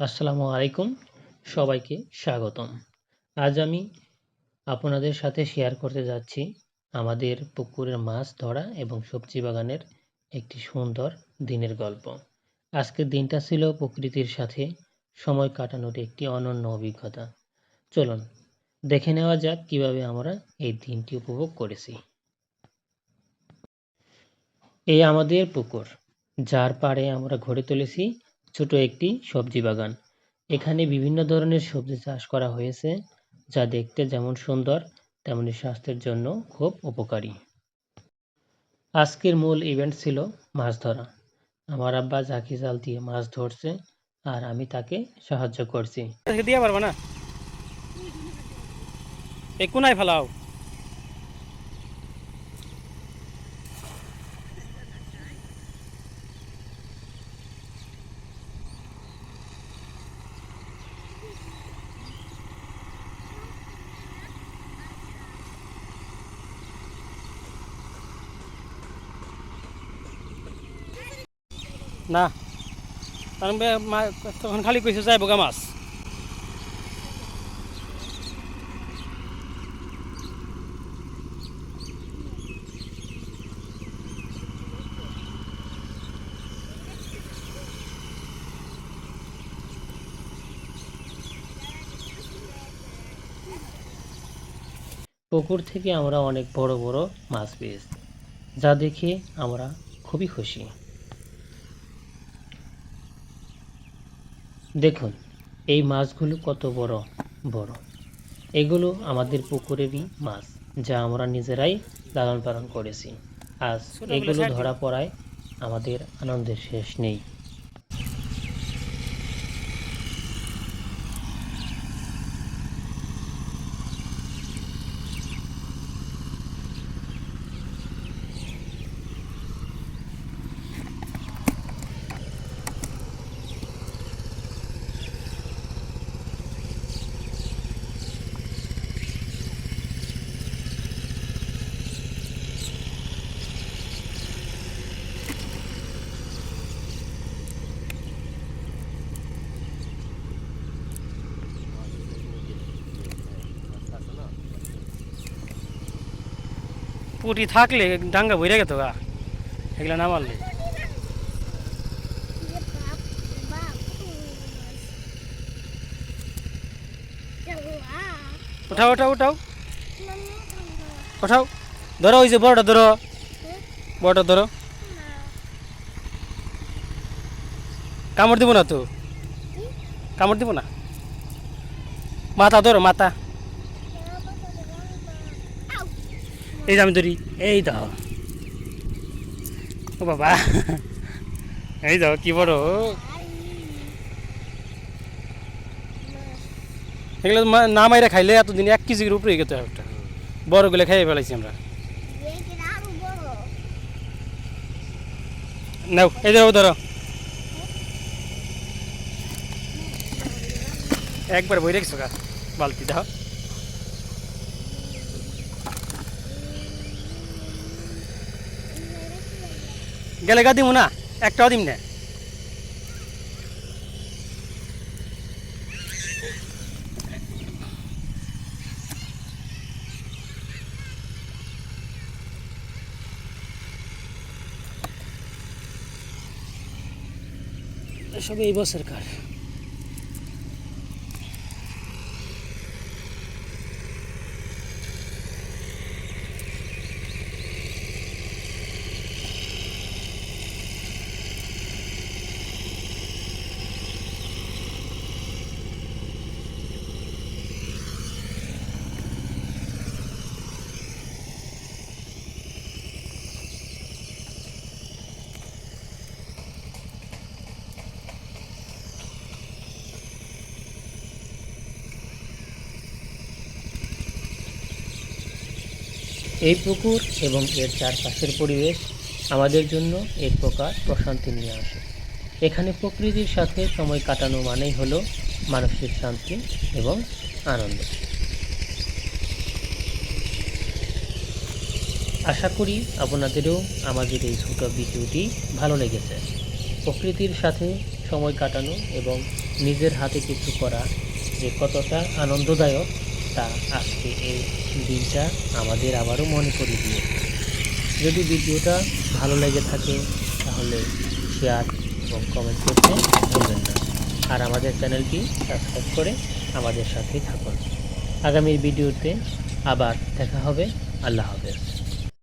আসসালামু আলাইকুম, সবাইকে স্বাগতম। আজ আমি আপনাদের সাথে শেয়ার করতে যাচ্ছি আমাদের পুকুরের মাছ ধরা এবং সবজি বাগানের একটি সুন্দর দিনের গল্প। আজকের দিনটা ছিল প্রকৃতির সাথে সময় কাটানোর একটি অনন্য অভিজ্ঞতা। চলুন, দেখে নেওয়া যাক কীভাবে আমরা এই দিনটি উপভোগ করেছি। এই আমাদের পুকুর, যার পাড়ে আমরা গড়ে তুলেছি ছোট একটি সবজি বাগান। এখানে বিভিন্ন ধরনের সবজি চাষ করা হয়েছে, যা দেখতে যেমন সুন্দর, তেমনি স্বাস্থ্যের জন্য খুব উপকারী। আজকের মূল ইভেন্ট ছিল মাছ ধরা। আমার আব্বা জাকি জাল দিয়ে মাছ ধরছে আর আমি তাকে সাহায্য করছি। দিয়ে পারবা না এই কোনায় ফেলাও? না। কারণ তখন খালি কইছে যাই বোগা মাছ। পুকুর থেকে আমরা অনেক বড় বড় মাছ পেয়েছি, যা দেখে আমরা খুবই খুশি। দেখুন এই মাছগুলো কত বড় বড়। এগুলো আমাদের পুকুরেরই মাছ যা আমরা নিজেরাই লালন পালন করেছি। আজ এগুলো ধরা পড়ায় আমাদের আনন্দের শেষ নেই। পুটি থাকলে ডাঙ্গা বইরে গেত গা। এগুলা না মারলে উঠাও উঠাও উঠাও। উঠাও। ধরো, ওই যে বড়টা ধরো। বড়টা ধরো। কামড় দিব না তো? কামড় দিব না? মাথা ধরো, মাথা। এই যে আমি ধরি। এই দাও ও বাবা। এই দাও কি বড়। এগুলো না মাইরা খাইলে এতদিন এক কেজির উপরে গেতে একটা। বড়গুলো খাইয়ে ফেলাইছি আমরা। নাও, এই ধরো ধরো। একবার বই রেখেছো গা, বালতি দাও গেলে গা দিব না একটাও দিম না। সব এই বছর এই পুকুর এবং এর চারপাশের পরিবেশ আমাদের জন্য এক প্রকার প্রশান্তি নিয়ে আসে। এখানে প্রকৃতির সাথে সময় কাটানো মানেই হলো মানসিক শান্তি এবং আনন্দ। আশা করি আপনাদেরও আমাদের এই ছোট ভিডিওটি ভালো লেগেছে, প্রকৃতির সাথে সময় কাটানো এবং নিজের হাতে কিছু করা যে কতটা আনন্দদায়ক তা আজকে এই দিনটা আমাদের আবারও মনে করিয়ে দিয়ে যদি ভিডিওটা ভালো লেগে থাকে, তাহলে শেয়ার এবং কমেন্ট করতে ভুলবেন না। আর আমাদের চ্যানেলটি সাবস্ক্রাইব করে আমাদের সাথেই থাকুন। আগামীর ভিডিওতে আবার দেখা হবে। আল্লাহ হাফেজ।